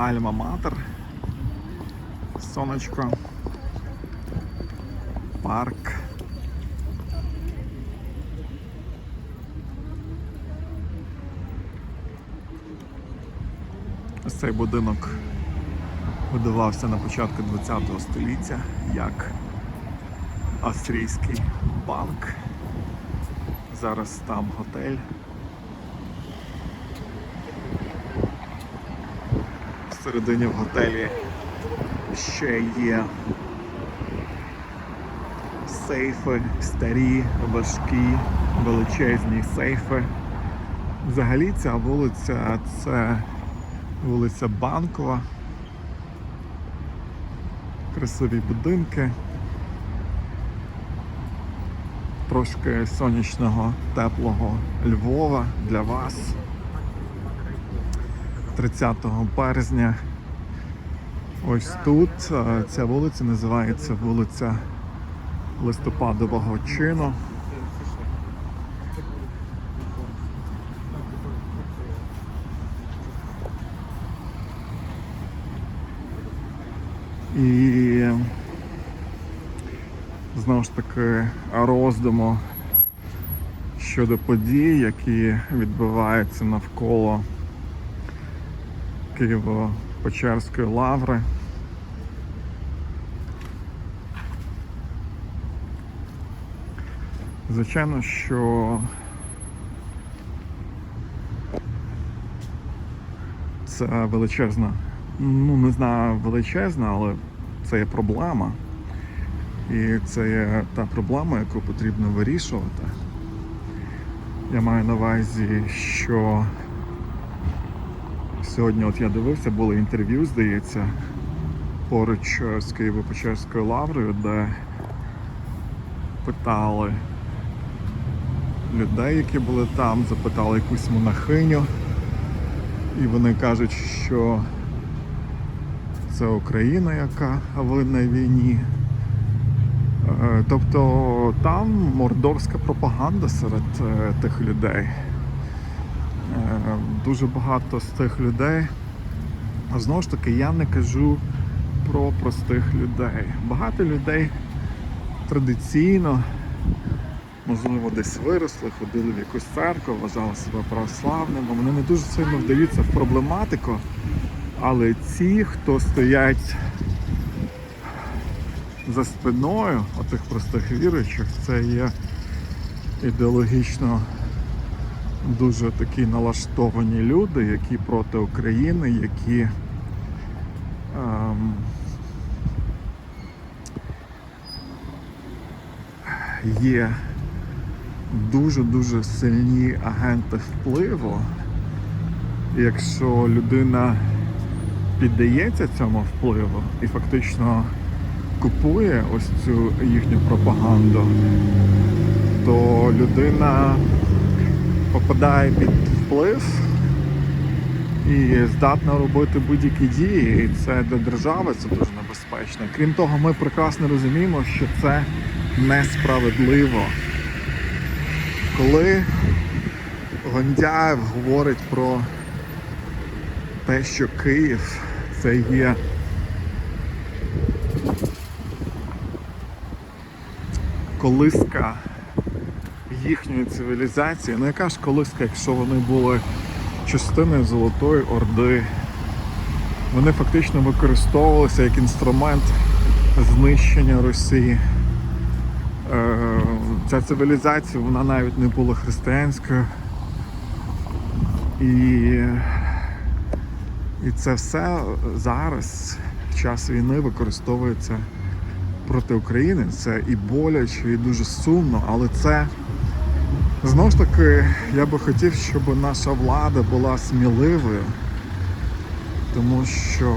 Альма Матер. Сонечко. Парк. Ось цей будинок будувався на початку ХХ століття як австрійський банк. Зараз там готель. Всередині в готелі ще є сейфи, старі, важкі, величезні сейфи. Взагалі ця вулиця це вулиця Банкова. Красиві будинки. Трошки сонячного, теплого Львова для вас. 30 березня. Ось тут е, ця вулиця називається вулиця Листопадового чину. І знову ж таки роздуму щодо подій, які відбуваються навколо Києво-Печерської лаври. Звичайно, що це величезна, ну не знаю величезна, але це є проблема. І це є та проблема, яку потрібно вирішувати. Я маю на увазі, що сьогодні, от я дивився, було інтерв'ю, здається, поруч з Києво-Печерською лаврою, де питали людей, які були там, запитали якусь монахиню, і вони кажуть, що це Україна, яка винна війні. Е, Тобто там мордорська пропаганда серед е, тих людей. Дуже багато з тих людей. А Знову ж таки, я не кажу про простих людей. Багато людей традиційно, можливо, десь виросли, ходили в якусь церкву, вважали себе православними. Вони не дуже сильно вдаються в проблематику, але ці, хто стоять за спиною отих простих віруючих, це є ідеологічно дуже такі налаштовані люди, які проти України, які ем, є дуже-дуже сильні агенти впливу. Якщо людина піддається цьому впливу і фактично купує ось цю їхню пропаганду, то людина попадає під вплив і здатна робити будь-які дії. І це для держави це дуже небезпечно. Крім того, ми прекрасно розуміємо, що це несправедливо. Коли Гондяєв говорить про те, що Київ це є колиска їхньої цивілізації. Ну яка ж колиска, якщо вони були частиною Золотої Орди? Вони фактично використовувалися як інструмент знищення Росії. Е, Ця цивілізація вона навіть не була християнською. І, і це все зараз, в час війни, використовується проти України. Це і боляче, і дуже сумно, але це знову ж таки я би хотів, щоб наша влада була сміливою, тому що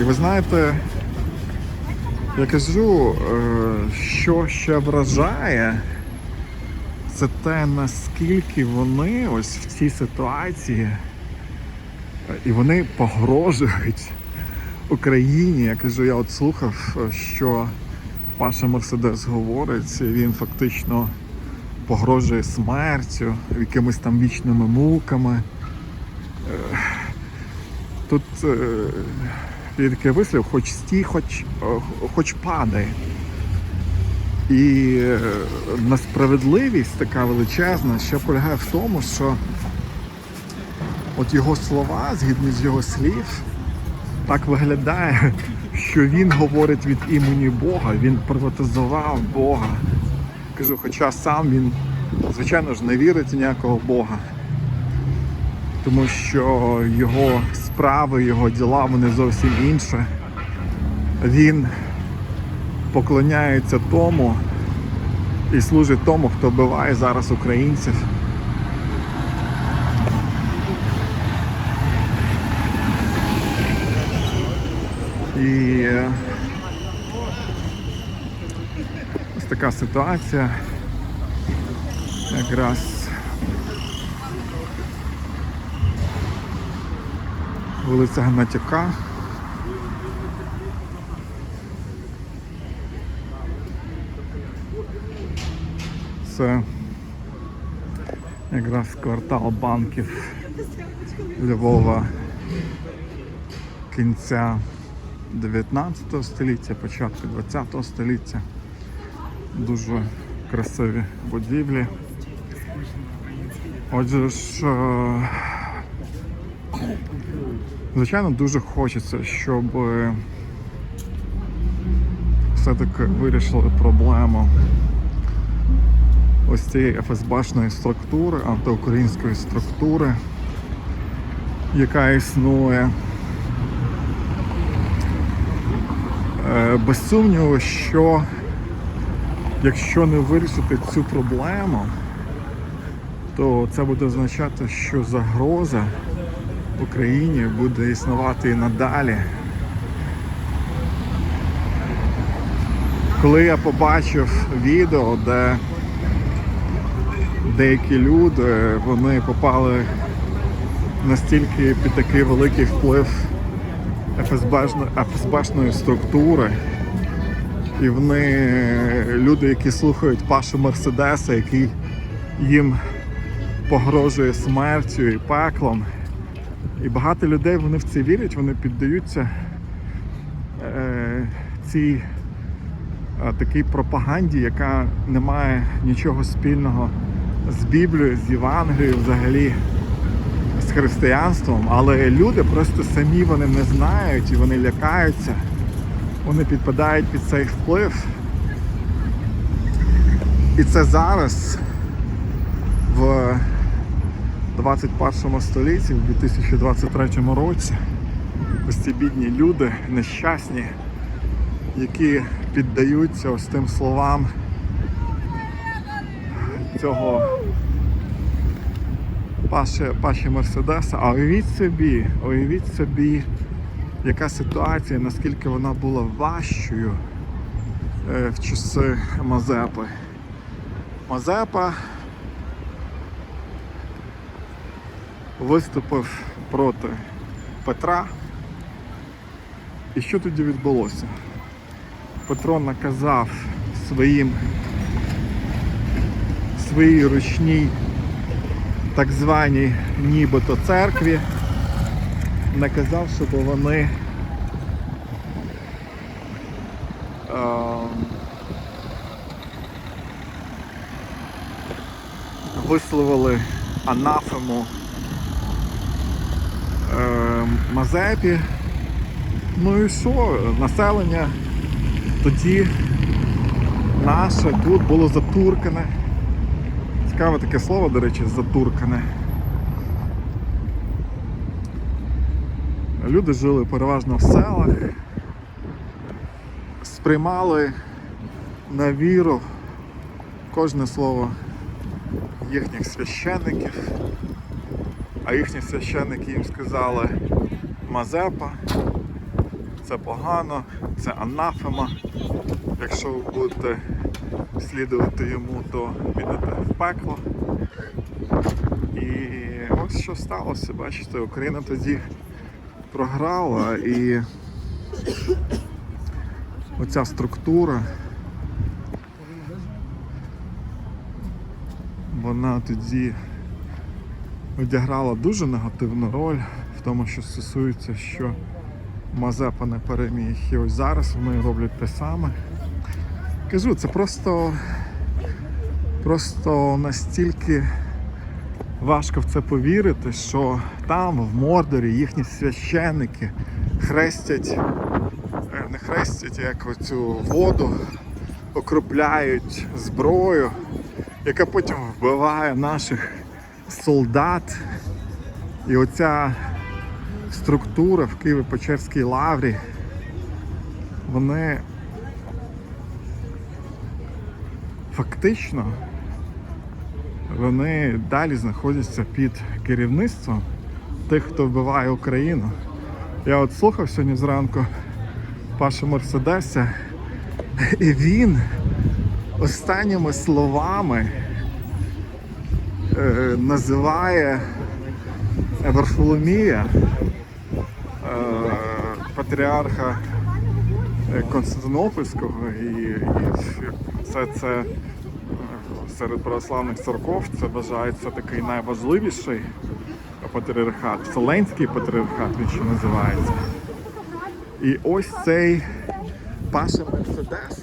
І ви знаєте, я кажу, е, що ще вражає, це те, наскільки вони ось в цій ситуації, е, і вони погрожують Україні. Я кажу, я от слухав, е, що Паша Мерседес говорить, він фактично погрожує смертю, якимись там вічними муками. Е, Тут е, є такий вислів, хоч стій, хоч, е, хоч падай. І е, несправедливість така величезна, що полягає в тому, що от його слова, згідно з його слів, так виглядає, що він говорить від імені Бога, він приватизував Бога. Кажу, хоча сам він, звичайно ж, не вірить в ніякого Бога. Тому що його справи, його діла, вони зовсім інше. Він поклоняється тому і служить тому, хто вбиває зараз українців. Ось така ситуація. Якраз вулиця Гнатюка. Це якраз квартал банків Львова кінця 19 століття, початку 20 століття. Дуже красиві будівлі. Отже ж, звичайно, дуже хочеться, щоб все-таки вирішили проблему ось цієї ФСБшної структури, антиукраїнської структури, яка існує. Е, Без сумніву, що якщо не вирішити цю проблему, то це буде означати, що загроза Україні буде існувати і надалі. Коли я побачив відео, де деякі люди вони попали настільки під такий великий вплив ФСБшно- ФСБшної структури, і вони люди, які слухають Пашу Мерседеса, який їм погрожує смертю і пеклом. І багато людей вони в це вірять, вони піддаються е, цій е, такій пропаганді, яка не має нічого спільного з Біблією, з Євангелією, взагалі християнством. Але люди просто самі вони не знають і вони лякаються, вони підпадають під цей вплив. І це зараз в 21 столітті, в 2023 році, ось ці бідні люди, нещасні, які піддаються ось тим словам цього Паші, Паші Мерседеса. А уявіть собі, уявіть собі, яка ситуація, наскільки вона була важчою е, в часи Мазепи. Мазепа виступив проти Петра. І що тоді відбулося? Петро наказав своїм своїй ручній так званій нібито церкві, наказав, щоб вони е, висловили анафему е, Мазепі. Ну і що, населення тоді наше тут було затуркане. Цікаве таке слово, до речі, затуркане. Люди жили переважно в селах, сприймали на віру кожне слово їхніх священників, а їхні священники їм сказали Мазепа, це погано, це анафема. Якщо ви будете слідувати йому, то підете в пекло. І ось що сталося, бачите, Україна тоді програла і оця структура вона тоді відіграла дуже негативну роль в тому, що стосується, що Мазепа не переміг. І ось зараз вони роблять те саме. Кажу, це просто, просто настільки важко в це повірити, що там, в Мордорі, їхні священники хрестять, е, не хрестять, як оцю воду, окропляють зброю, яка потім вбиває наших солдат. І оця структура в Києво-Печерській лаврі, вони фактично вони далі знаходяться під керівництвом тих, хто вбиває Україну. Я от слухав сьогодні зранку Паша Мерседеса, і він останніми словами е, називає Варфоломія, е, патріарха Константинопольського, і, і це, це е, серед православних церков це вважається такий найважливіший патріархат, Вселенський патріархат він ще називається. І ось цей Паша Мерседес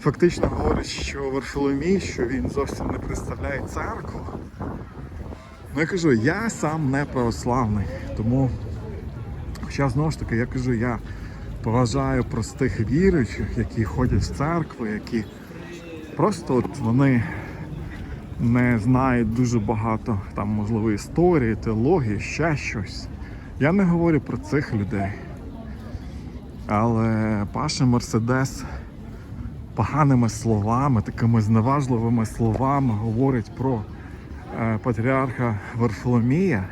фактично говорить, що Варфоломій, що він зовсім не представляє церкву. Ну я кажу, я сам не православний, тому хоча знову ж таки я кажу, я поважаю простих віруючих, які ходять в церкву, які просто от вони не знають дуже багато там, можливо, історії, теології, ще щось. Я не говорю про цих людей. Але Паша Мерседес поганими словами, такими зневажливими словами говорить про е, патріарха Варфоломія.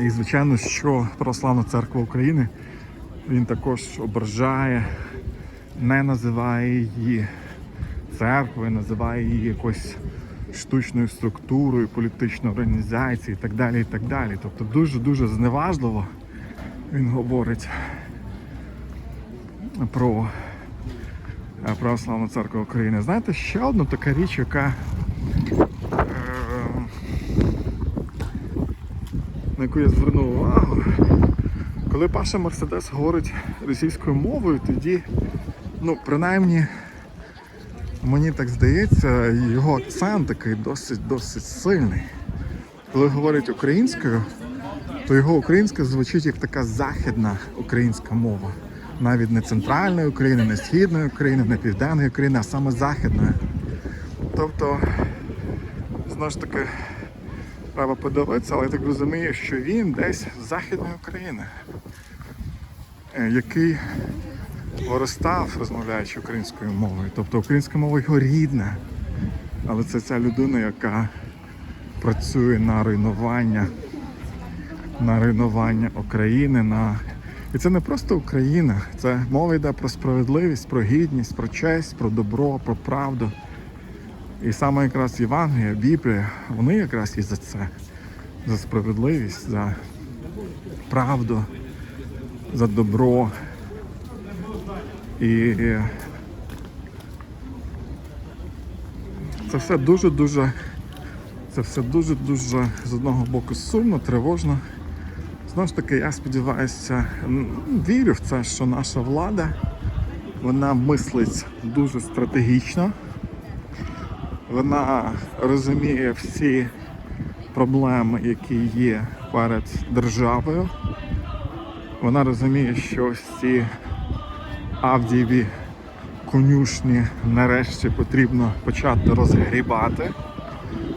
І, звичайно, що Православна церква України він також ображає, не називає її церквою, називає її якось штучною структурою, політичною організацією і так далі. і так далі. Тобто дуже-дуже зневажливо він говорить про е, Православну церкву України. Знаєте, ще одна така річ, яка на яку я звернув увагу. Коли Паша Мерседес говорить російською мовою, тоді, ну, принаймні, мені так здається, його акцент такий досить досить сильний. Коли говорить українською, то його українська звучить як така західна українська мова. Навіть не центральної України, не східної України, не південної України, а саме західної. Тобто, знову ж таки, треба подивитися, але я так розумію, що він десь з Західної України, е, який виростав, розмовляючи українською мовою. Тобто українська мова його рідна, але це ця людина, яка працює на руйнування, на руйнування України. на І це не просто Україна, це мова йде про справедливість, про гідність, про честь, про добро, про правду. І саме якраз Євангелія, Біблія, вони якраз і за це, за справедливість, за правду, за добро. І це все дуже-дуже, це все дуже-дуже з одного боку сумно, тривожно. Знову ж таки, я сподіваюся, вірю в це, що наша влада вона мислить дуже стратегічно. Вона розуміє всі проблеми, які є перед державою. Вона розуміє, що ось ці Авдієві конюшні нарешті потрібно почати розгрібати,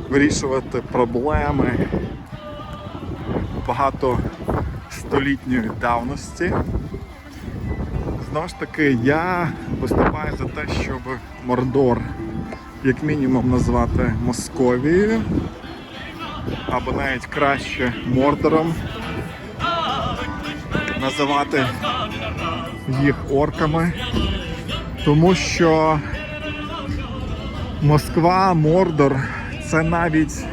вирішувати проблеми багатостолітньої давності. Знову ж таки, я виступаю за те, щоб Мордор як мінімум назвати Московією, або навіть краще Мордором, називати їх орками, тому що Москва, Мордор це навіть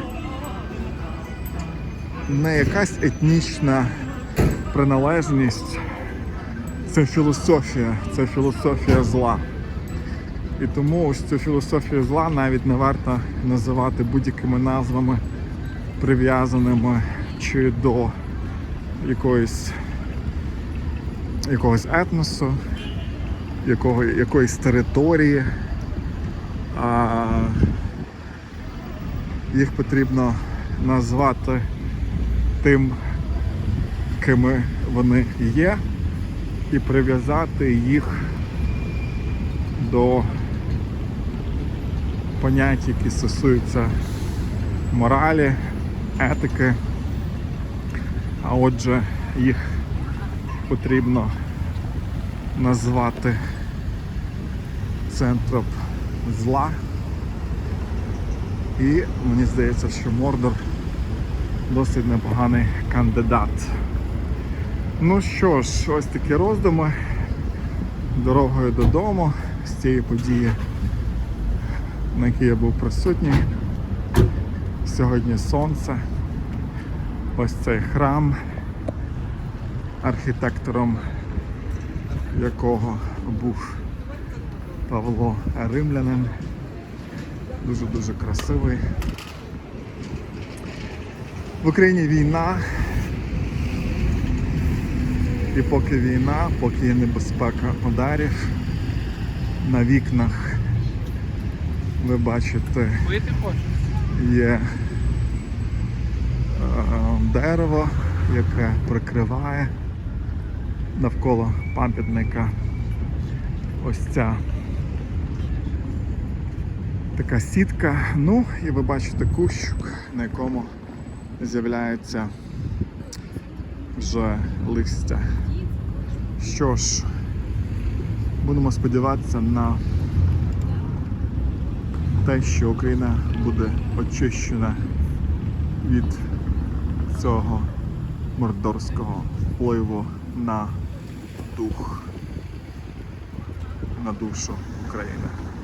не якась етнічна приналежність, це філософія, це філософія зла. І тому ось цю філософію зла навіть не варто називати будь-якими назвами, прив'язаними чи до якоїсь, якогось етносу, якого, якоїсь території. А їх потрібно назвати тим, кими вони є, і прив'язати їх до понять, які стосуються моралі, етики. А отже, їх потрібно назвати центром зла. І мені здається, що Мордор досить непоганий кандидат. Ну що ж, ось такі роздуми дорогою додому з цієї події, на якій я був присутній. Сьогодні сонце. Ось цей храм, архітектором якого був Павло Римлянин. Дуже-дуже красивий. В Україні війна. І поки війна, поки є небезпека ударів, на вікнах ви бачите є е, дерево, яке прикриває навколо пам'ятника ось ця така сітка. Ну і ви бачите кущик, на якому з'являється вже листя. Що ж, будемо сподіватися на те, що Україна буде очищена від цього мордорського впливу на дух, на душу України.